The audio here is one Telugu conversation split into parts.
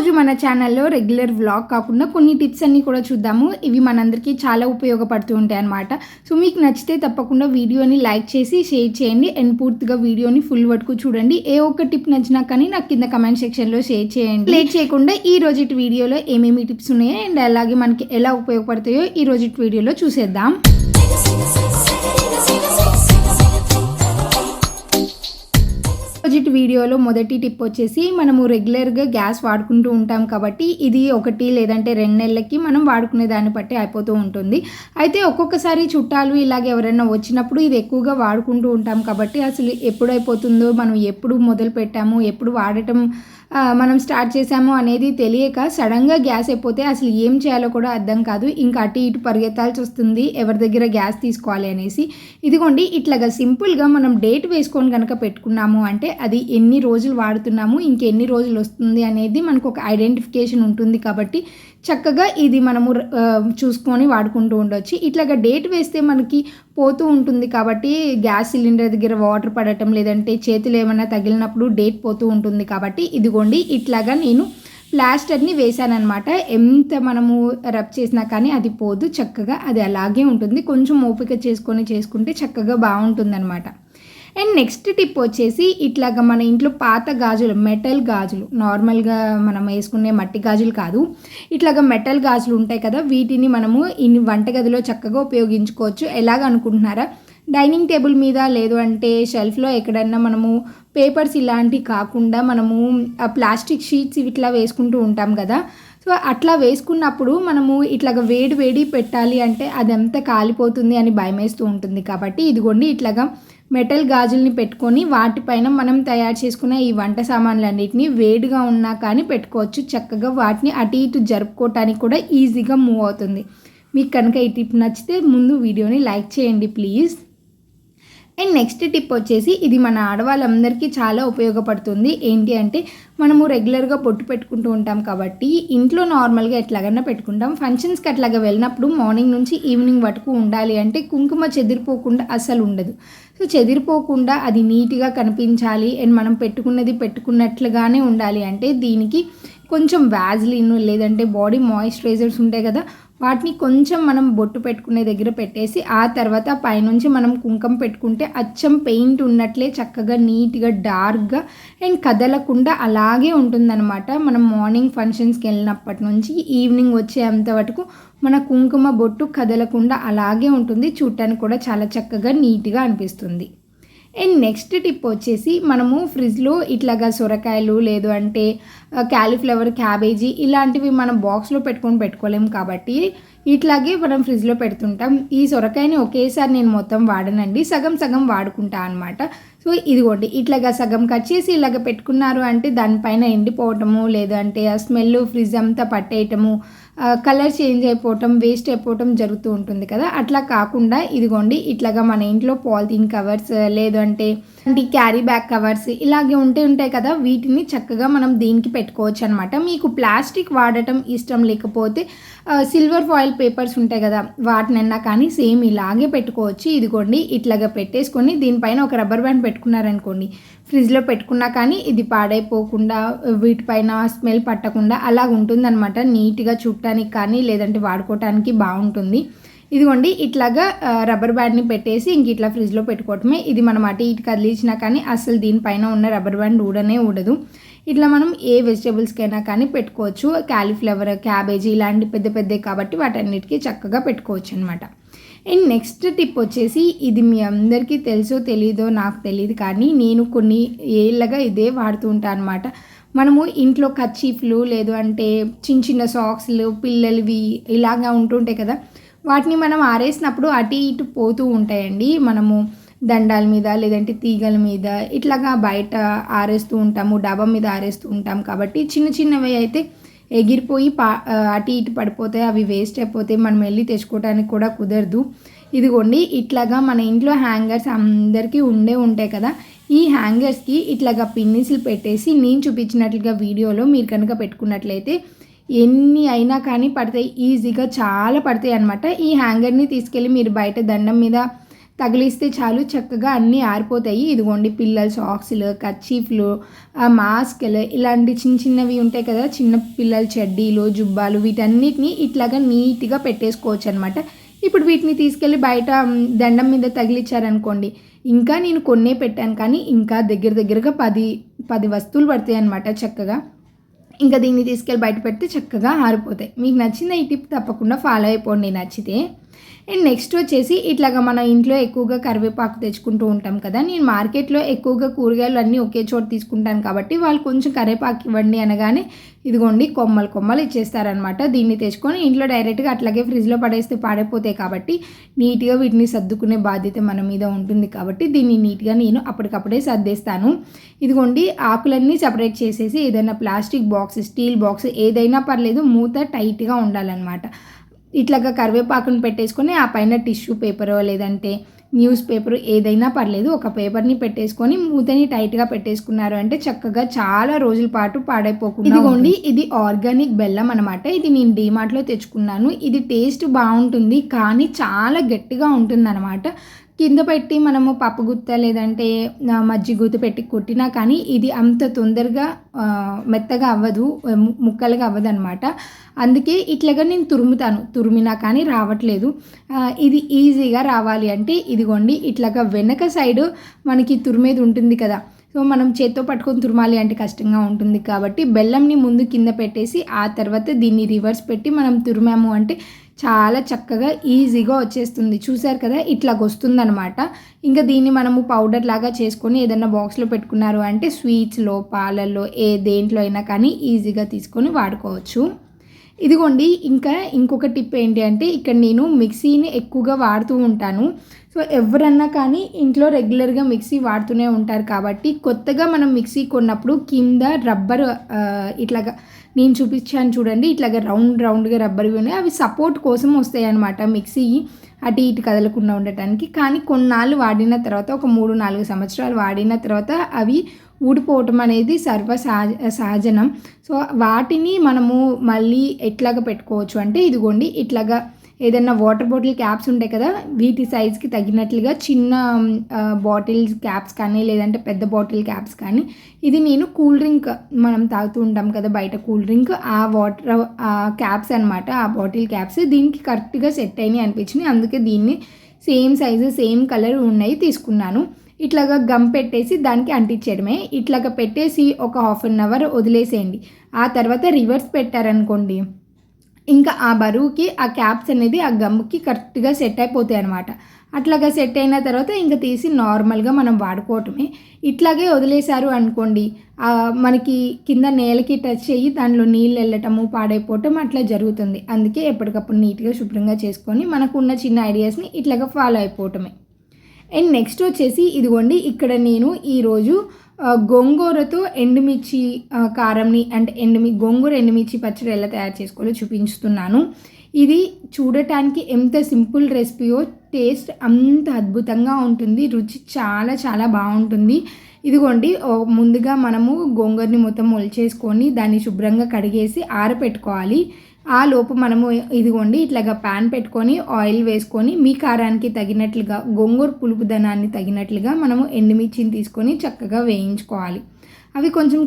ఈరోజు మన ఛానల్లో రెగ్యులర్ వ్లాగ్ కాకుండా కొన్ని టిప్స్ అన్నీ కూడా చూద్దాము ఇవి మనందరికీ చాలా ఉపయోగపడుతూ ఉంటాయి అన్నమాట సో మీకు నచ్చితే తప్పకుండా వీడియోని లైక్ చేసి షేర్ చేయండి అండ్ పూర్తిగా వీడియోని ఫుల్ వరకు చూడండి ఏ ఒక్క టిప్ నచ్చినా కానీ నాకు కింద కమెంట్ సెక్షన్లో షేర్ చేయండి లేట్ చేయకుండా ఈ రోజు వీడియోలో ఏమేమి టిప్స్ ఉన్నాయో అండ్ అలాగే మనకి ఎలా ఉపయోగపడతాయో ఈ రోజు వీడియోలో చూసేద్దాం రోజు వీడియోలో మొదటి టిప్ వచ్చేసి మనము రెగ్యులర్గా గ్యాస్ వాడుకుంటూ ఉంటాం కాబట్టి ఇది ఒకటి లేదంటే రెండు నెలలకి మనం వాడుకునే దాన్ని బట్టి అయిపోతూ ఉంటుంది. అయితే ఒక్కొక్కసారి చుట్టాలు ఇలాగ ఎవరైనా వచ్చినప్పుడు ఇది ఎక్కువగా వాడుకుంటూ ఉంటాం కాబట్టి అసలు ఎప్పుడు అయిపోతుందో మనం ఎప్పుడు మొదలు పెట్టాము ఎప్పుడు వాడటం మనం స్టార్ట్ చేసాము అనేది తెలియక సడన్గా గ్యాస్ అయిపోతే అసలు ఏం చేయాలో కూడా అర్థం కాదు. ఇంకా అటు ఇటు పరిగెత్తాల్సి వస్తుంది. ఎవరి దగ్గర గ్యాస్ తీసుకోవాలి అనేసి. ఇదిగోండి ఇట్లాగా సింపుల్గా మనం డేట్ వేసుకొని కనుక పెట్టుకున్నాము అంటే అది ఎన్ని రోజులు వాడుతున్నాము ఇంకెన్ని రోజులు వస్తుంది అనేది మనకు ఒక ఐడెంటిఫికేషన్ ఉంటుంది కాబట్టి చక్కగా ఇది మనము చూసుకొని వాడుకుంటూ ఉండొచ్చు. ఇట్లాగా డేట్ వేస్తే మనకి పోతూ ఉంటుంది కాబట్టి గ్యాస్ సిలిండర్ దగ్గర వాటర్ పడటం లేదంటే చేతులు ఏమైనా తగిలినప్పుడు డేట్ పోతూ ఉంటుంది కాబట్టి అనుకోండి ఇట్లాగా నేను ప్లాస్టర్ని వేసానమాట ఎంత మనము రబ్ చేసినా కానీ అది పోదు చక్కగా అది అలాగే ఉంటుంది. కొంచెం ఓపిక చేసుకొని చేసుకుంటే చక్కగా బాగుంటుందన్నమాట. అండ్ నెక్స్ట్ టిప్ వచ్చేసి ఇట్లాగా మన ఇంట్లో పాత గాజులు మెటల్ గాజులు నార్మల్గా మనం వేసుకునే మట్టి గాజులు కాదు. ఇట్లాగా మెటల్ గాజులు ఉంటాయి కదా వీటిని మనము ఇన్ని వంటగదిలో చక్కగా ఉపయోగించుకోవచ్చు. ఎలాగ అనుకుంటున్నారా డైనింగ్ టేబుల్ మీద లేదు అంటే షెల్ఫ్లో ఎక్కడన్నా మనము పేపర్స్ ఇలాంటివి కాకుండా మనము ఆ ప్లాస్టిక్ షీట్స్ ఇట్లా వేసుకుంటూ ఉంటాం కదా. సో అట్లా వేసుకున్నప్పుడు మనము ఇట్లాగా వేడి వేడి పెట్టాలి అంటే అదంతా కాలిపోతుంది అని భయమేస్తూ ఉంటుంది కాబట్టి ఇదిగోండి ఇట్లాగా మెటల్ గాజుల్ని పెట్టుకొని వాటిపైన మనం తయారు చేసుకున్న ఈ వంట సామాన్లన్నిటిని వేడిగా ఉన్నా కానీ పెట్టుకోవచ్చు. చక్కగా వాటిని అటు ఇటు జరుపుకోవటానికి కూడా ఈజీగా మూవ్ అవుతుంది. మీకు కనుక ఈ టిప్ నచ్చితే ముందు వీడియోని లైక్ చేయండి ప్లీజ్. అండ్ నెక్స్ట్ టిప్ వచ్చేసి ఇది మన ఆడవాళ్ళందరికీ చాలా ఉపయోగపడుతుంది. ఏంటి అంటే మనము రెగ్యులర్గా పొట్టు పెట్టుకుంటూ ఉంటాం కాబట్టి ఇంట్లో నార్మల్గా ఎట్లాగన్నా పెట్టుకుంటాం. ఫంక్షన్స్కి అట్లాగా వెళ్ళినప్పుడు మార్నింగ్ నుంచి ఈవినింగ్ వరకు ఉండాలి అంటే కుంకుమ చెదిరిపోకుండా అసలు ఉండదు. సో చెదిరిపోకుండా అది నీట్గా కనిపించాలి అండ్ మనం పెట్టుకున్నది పెట్టుకున్నట్లుగానే ఉండాలి అంటే దీనికి కొంచెం వ్యాజ్లిన్ లేదంటే బాడీ మాయిశ్చరైజర్స్ ఉంటాయి కదా వాటిని కొంచెం మనం బొట్టు పెట్టుకునే దగ్గర పెట్టేసి ఆ తర్వాత పైనుంచి మనం కుంకం పెట్టుకుంటే అచ్చం పెయింట్ ఉన్నట్లే చక్కగా నీట్గా డార్క్గా అండ్ కదలకుండా అలాగే ఉంటుందన్నమాట. మనం మార్నింగ్ ఫంక్షన్స్కి వెళ్ళినప్పటి నుంచి ఈవినింగ్ వచ్చేంత వరకు మన కుంకుమ బొట్టు కదలకుండా అలాగే ఉంటుంది. చూడటానికి కూడా చాలా చక్కగా నీట్గా అనిపిస్తుంది. అండ్ నెక్స్ట్ టిప్ వచ్చేసి మనము ఫ్రిడ్జ్లో ఇట్లాగా సొరకాయలు లేదు అంటే క్యాలీఫ్లవర్ క్యాబేజీ ఇలాంటివి మనం బాక్స్లో పెట్టుకొని పెట్టుకోలేము కాబట్టి ఇట్లాగే మనం ఫ్రిడ్జ్లో పెడుతుంటాం. ఈ సొరకాయని ఒకేసారి నేను మొత్తం వాడనండి. సగం సగం వాడుకుంటా అనమాట సో ఇదిగోండి ఇట్లాగా సగం కట్ చేసి ఇలాగ పెట్టుకున్నారు అంటే దానిపైన ఎండిపోవటము లేదంటే ఆ స్మెల్ ఫ్రిడ్జ్ అంతా పట్టేయటము కలర్ చేంజ్ అయిపోవటం వేస్ట్ అయిపోవటం జరుగుతూ ఉంటుంది కదా. అట్లా కాకుండా ఇదిగోండి ఇట్లాగా మన ఇంట్లో పాలిథీన్ కవర్స్ లేదంటే క్యారీ బ్యాగ్ కవర్స్ ఇలాగే ఉంటే ఉంటాయి కదా వీటిని చక్కగా మనం దీనికి పెట్టుకోవచ్చు అనమాట మీకు ప్లాస్టిక్ వాడటం ఇష్టం లేకపోతే సిల్వర్ ఫాయిల్ పేపర్స్ ఉంటాయి కదా వాటినన్నా కానీ సేమ్ ఇలాగే పెట్టుకోవచ్చు. ఇదిగోండి ఇట్లాగా పెట్టేసుకొని దీనిపైన ఒక రబ్బర్ బ్యాండ్ పెట్టుకున్నారనుకోండి ఫ్రిడ్జ్లో పెట్టుకున్నా కానీ ఇది పాడైపోకుండా వీటిపైన స్మెల్ పట్టకుండా అలా ఉంటుందన్నమాట. నీట్గా చుట్టానికి కానీ లేదంటే వాడుకోవటానికి బాగుంటుంది. ఇదిగోండి ఇట్లాగా రబ్బర్ బ్యాండ్ని పెట్టేసి ఇంక ఇట్లా ఫ్రిడ్జ్లో పెట్టుకోవటమే. ఇది మనం అటు ఇటు కదిలించినా కానీ అసలు దీనిపైన ఉన్న రబ్బర్ బ్యాండ్ ఊడనే ఊడదు. ఇట్లా మనం ఏ వెజిటేబుల్స్కైనా కానీ పెట్టుకోవచ్చు. క్యాలీఫ్లవర్ క్యాబేజీ ఇలాంటి పెద్ద పెద్దవి కాబట్టి వాటన్నిటికీ చక్కగా పెట్టుకోవచ్చు అనమాట అండ్ నెక్స్ట్ టిప్ వచ్చేసి ఇది మీ అందరికీ తెలుసో తెలీదో నాకు తెలియదు కానీ నేను కొన్ని ఏళ్ళగా ఇదే వాడుతూ ఉంటాను అనమాట మనము ఇంట్లో కచ్చీఫ్లు లేదు అంటే చిన్న చిన్న సాక్స్లు పిల్లలవి ఇలాగా ఉంటుంటాయి కదా. వాటిని మనం ఆరేసినప్పుడు అటు ఇటు పోతూ ఉంటాయండి. మనము దండాల మీద లేదంటే తీగల మీద ఇట్లాగా బయట ఆరేస్తూ ఉంటాము డాబా మీద ఆరేస్తూ ఉంటాం కాబట్టి చిన్న చిన్నవి అయితే ఎగిరిపోయి పా అటు ఇటు పడిపోతాయి అవి వేస్ట్ అయిపోతాయి మనం వెళ్ళి తెచ్చుకోవడానికి కూడా కుదరదు. ఇదిగోండి ఇట్లాగా మన ఇంట్లో హ్యాంగర్స్ అందరికీ ఉండే ఉంటాయి కదా ఈ హ్యాంగర్స్కి ఇట్లాగా పిన్నిసులు పెట్టేసి నేను చూపించినట్లుగా వీడియోలో మీరు కనుక పెట్టుకున్నట్లయితే ఎన్ని అయినా కానీ పడతాయి ఈజీగా చాలా పడతాయి అనమాట ఈ హ్యాంగర్ని తీసుకెళ్ళి మీరు బయట దండం మీద తగిలిస్తే చాలు చక్కగా అన్నీ ఆరిపోతాయి. ఇదిగోండి పిల్లల సాక్స్లు కచ్చీఫ్లు మాస్క్లు ఇలాంటి చిన్న చిన్నవి ఉంటాయి కదా చిన్న పిల్లల చెడ్డీలు జుబ్బాలు వీటన్నిటిని ఇట్లాగా నీట్గా పెట్టేసుకోవచ్చు అనమాట ఇప్పుడు వీటిని తీసుకెళ్ళి బయట దండం మీద తగిలిచ్చారనుకోండి ఇంకా నేను కొన్నే పెట్టాను కానీ ఇంకా దగ్గర దగ్గరగా పది పది వస్తువులు పడతాయి అనమాట చక్కగా. ఇంకా దీన్ని తీసుకెళ్ళి బయట పెడితే చక్కగా ఆరిపోతాయి. మీకు నచ్చిన ఈ టిప్? తప్పకుండా ఫాలో అయిపోండి. నచ్చితే అండ్ నెక్స్ట్ వచ్చేసి ఇట్లాగా మన ఇంట్లో ఎక్కువగా కరివేపాకు తెచ్చుకుంటూ ఉంటాం కదా. నేను మార్కెట్లో ఎక్కువగా కూరగాయలు అన్నీ ఒకే చోట తీసుకుంటాను కాబట్టి వాళ్ళు కొంచెం కరివేపాకు ఇవ్వండి అనగానే ఇదిగోండి కొమ్మలు కొమ్మలు ఇచ్చేస్తారనమాట దీన్ని తెచ్చుకొని ఇంట్లో డైరెక్ట్గా అట్లాగే ఫ్రిడ్జ్లో పడేస్తే పాడైపోతాయి కాబట్టి నీట్గా వీటిని సర్దుకునే బాధ్యత మన మీద ఉంటుంది కాబట్టి దీన్ని నీట్గా నేను అప్పటికప్పుడే సర్దేస్తాను. ఇదిగోండి ఆకులన్నీ సపరేట్ చేసేసి ఏదైనా ప్లాస్టిక్ బాక్స్ స్టీల్ బాక్స్ ఏదైనా పర్లేదు మూత టైట్గా ఉండాలన్నమాట. ఇట్లాగా కరివేపాకును పెట్టేసుకొని ఆ పైన టిష్యూ పేపరో లేదంటే న్యూస్ పేపర్ ఏదైనా పర్లేదు ఒక పేపర్ని పెట్టేసుకొని మూతని టైట్గా పెట్టేసుకున్నారు అంటే చక్కగా చాలా రోజుల పాటు పాడైపోకుండా ఇదిగోండి ఇది ఆర్గానిక్ బెల్లం అనమాట ఇది నేను డీమార్ట్లో తెచ్చుకున్నాను. ఇది టేస్ట్ బాగుంటుంది కానీ చాలా గట్టిగా ఉంటుంది అనమాట కింద పెట్టి మనము పప్పుగుత్త లేదంటే మజ్జిగుత్త పెట్టి కొట్టినా కానీ ఇది అంత తొందరగా మెత్తగా అవ్వదు ముక్కలుగా అవ్వదు అనమాట అందుకే ఇట్లాగా నేను తురుముతాను. తురిమినా కానీ రావట్లేదు. ఇది ఈజీగా రావాలి అంటే ఇదిగోండి ఇట్లాగా వెనక సైడ్ మనకి తురిమేది ఉంటుంది కదా. సో మనం చేత్తో పట్టుకొని తురమాలి అంటే కష్టంగా ఉంటుంది కాబట్టి బెల్లంని ముందు కింద పెట్టేసి ఆ తర్వాత దీన్ని రివర్స్ పెట్టి మనం తురిమాము అంటే చాలా చక్కగా ఈజీగా వచ్చేస్తుంది. చూసారు కదా ఇట్లాగ వస్తుందనమాట ఇంకా దీన్ని మనము పౌడర్ లాగా చేసుకొని ఏదైనా బాక్స్లో పెట్టుకున్నారు అంటే స్వీట్స్లో పాలల్లో ఏ దేంట్లో అయినా కానీ ఈజీగా తీసుకొని వాడుకోవచ్చు. ఇదిగోండి ఇంకా ఇంకొక టిప్ ఏంటి అంటే ఇక్కడ నేను మిక్సీని ఎక్కువగా వాడుతూ ఉంటాను. సో ఎవరన్నా కానీ ఇంట్లో రెగ్యులర్గా మిక్సీ వాడుతూనే ఉంటారు కాబట్టి కొత్తగా మనం మిక్సీ కొన్నప్పుడు కింద రబ్బర్ ఇట్లాగా నేను చూపించాను చూడండి ఇట్లాగా రౌండ్ రౌండ్గా రబ్బర్వి ఉన్నాయి. అవి సపోర్ట్ కోసం వస్తాయి అనమాట మిక్సీ అటు ఇటు కదలకుండా ఉండటానికి. కానీ కొన్నాళ్ళు వాడిన తర్వాత ఒక మూడు నాలుగు సంవత్సరాలు వాడిన తర్వాత అవి ఊడిపోవటం అనేది సర్వ సహజ సహజనం. సో వాటిని మనము మళ్ళీ ఎట్లాగా పెట్టుకోవచ్చు అంటే ఇదిగోండి ఇట్లాగా ఏదైనా వాటర్ బాటిల్ క్యాప్స్ ఉంటాయి కదా వీటి సైజ్కి తగినట్లుగా చిన్న బాటిల్స్ క్యాప్స్ కానీ లేదంటే పెద్ద బాటిల్ క్యాప్స్ కానీ ఇది నేను కూల్ డ్రింక్ మనం తాగుతూ ఉంటాం కదా బయట కూల్ డ్రింక్ ఆ వాటర్ ఆ క్యాప్స్ అనమాట ఆ బాటిల్ క్యాప్స్ దీనికి కరెక్ట్గా సెట్ అయినాయి అనిపించినాయి అందుకే దీన్ని సేమ్ సైజు సేమ్ కలర్ ఉన్నాయి తీసుకున్నాను. ఇట్లాగా గమ్ పెట్టేసి దానికి అంటించడమే ఇట్లాగా పెట్టేసి ఒక హాఫ్ అన్ అవర్ వదిలేసేయండి. ఆ తర్వాత రివర్స్ పెట్టారనుకోండి ఇంకా ఆ బరువుకి ఆ క్యాప్స్ అనేది ఆ గమ్కి కరెక్ట్గా సెట్ అయిపోతాయి అనమాట అట్లాగా సెట్ అయిన తర్వాత ఇంకా తీసి నార్మల్గా మనం వాడుకోవటమే. ఇట్లాగే వదిలేశారు అనుకోండి మనకి కింద నేలకి టచ్ అయ్యి దానిలో నీళ్ళు వెళ్ళటము పాడైపోవటం అట్లా జరుగుతుంది. అందుకే ఎప్పటికప్పుడు నీట్గా శుభ్రంగా చేసుకొని మనకు ఉన్న చిన్న ఐడియాస్ని ఇట్లాగా ఫాలో అయిపోవటమే. అండ్ నెక్స్ట్ వచ్చేసి ఇదిగోండి ఇక్కడ నేను ఈరోజు గోంగూరతో ఎండుమిర్చి కారంని అంటే ఎండుమి గోంగూర ఎండుమిర్చి పచ్చడి ఎలా తయారు చేసుకోవాలో చూపించుతున్నాను. ఇది చూడటానికి ఎంత సింపుల్ రెసిపీయో టేస్ట్ అంత అద్భుతంగా ఉంటుంది రుచి చాలా చాలా బాగుంటుంది. ఇదిగోండి ముందుగా మనము గోంగూరని మొత్తం ఒలిచేసుకొని దాన్ని శుభ్రంగా కడిగేసి ఆరపెట్టుకోవాలి. ఆ లోపు మనము ఇదిగోండి ఇట్లాగా ప్యాన్ పెట్టుకొని ఆయిల్ వేసుకొని మీ కారానికి తగినట్లుగా గోంగూర పులుపు ధనాన్ని తగినట్లుగా మనము ఎండుమిర్చిని తీసుకొని చక్కగా వేయించుకోవాలి. అవి కొంచెం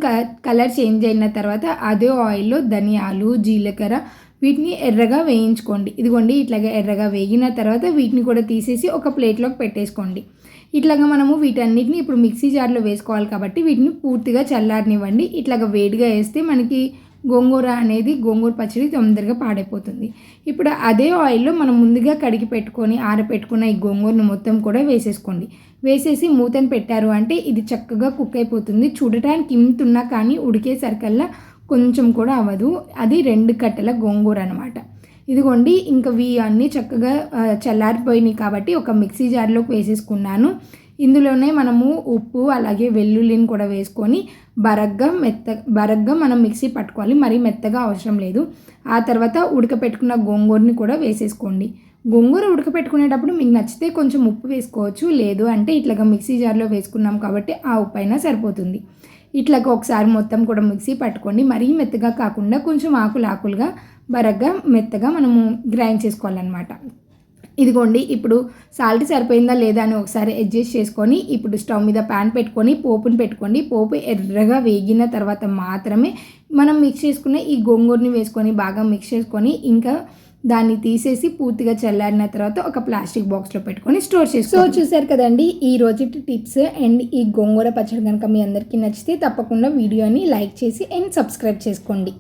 కలర్ చేంజ్ అయిన తర్వాత అదే ఆయిల్లో ధనియాలు జీలకర్ర వీటిని ఎర్రగా వేయించుకోండి. ఇదిగోండి ఇట్లాగా ఎర్రగా వేగిన తర్వాత వీటిని కూడా తీసేసి ఒక ప్లేట్లోకి పెట్టేసుకోండి. ఇట్లాగా మనము వీటన్నిటిని ఇప్పుడు మిక్సీ జార్లో వేసుకోవాలి కాబట్టి వీటిని పూర్తిగా చల్లారనివ్వండి. ఇట్లాగా వేడిగా వేస్తే మనకి గోంగూర అనేది గోంగూర పచ్చడి తొందరగా పాడైపోతుంది. ఇప్పుడు అదే ఆయిల్లో మనం ముందుగా కడిగి పెట్టుకొని ఆరపెట్టుకున్న ఈ గోంగూరను మొత్తం కూడా వేసేసుకోండి. వేసేసి మూతను పెట్టారు అంటే ఇది చక్కగా కుక్ అయిపోతుంది. చూడటానికి ఇంత ఉన్నా కానీ ఉడికేసరికల్లా కొంచెం కూడా అవ్వదు. అది రెండు కట్టెల గోంగూర అనమాట ఇదిగోండి ఇంకా ఇవి అన్నీ చక్కగా చల్లారిపోయినాయి కాబట్టి ఒక మిక్సీ జార్లోకి వేసేసుకున్నాను. ఇందులోనే మనము ఉప్పు అలాగే వెల్లుల్లిని కూడా వేసుకొని బరగ్గా మెత్త బరగ్గా మనం మిక్సీ పట్టుకోవాలి. మరీ మెత్తగా అవసరం లేదు. ఆ తర్వాత ఉడకపెట్టుకున్న గోంగూరని కూడా వేసేసుకోండి. గోంగూర ఉడకపెట్టుకునేటప్పుడు మీకు నచ్చితే కొంచెం ఉప్పు వేసుకోవచ్చు. లేదు అంటే ఇట్లాగా మిక్సీ జార్లో వేసుకున్నాం కాబట్టి ఆ ఉప్పు అయినా సరిపోతుంది. ఇట్లాగా ఒకసారి మొత్తం కూడా మిక్సీ పట్టుకోండి. మరీ మెత్తగా కాకుండా కొంచెం ఆకులు ఆకులుగా బరగ్గా మెత్తగా మనము గ్రైండ్ చేసుకోవాలన్నమాట. ఇదిగోండి ఇప్పుడు సాల్ట్ సరిపోయిందా లేదా అని ఒకసారి అడ్జస్ట్ చేసుకొని ఇప్పుడు స్టవ్ మీద ప్యాన్ పెట్టుకొని పోపుని పెట్టుకోండి. పోపు ఎర్రగా వేగిన తర్వాత మాత్రమే మనం మిక్స్ చేసుకున్న ఈ గోంగూరని వేసుకొని బాగా మిక్స్ చేసుకొని ఇంకా దాన్ని తీసేసి పూర్తిగా చల్లారిన తర్వాత ఒక ప్లాస్టిక్ బాక్స్లో పెట్టుకొని స్టోర్ చేసుకో సో చూసారు కదండి ఈ రోజు టిప్స్ అండ్ ఈ గోంగూర పచ్చడి కనుక మీ అందరికీ నచ్చితే తప్పకుండా వీడియోని లైక్ చేసి అండ్ సబ్స్క్రైబ్ చేసుకోండి.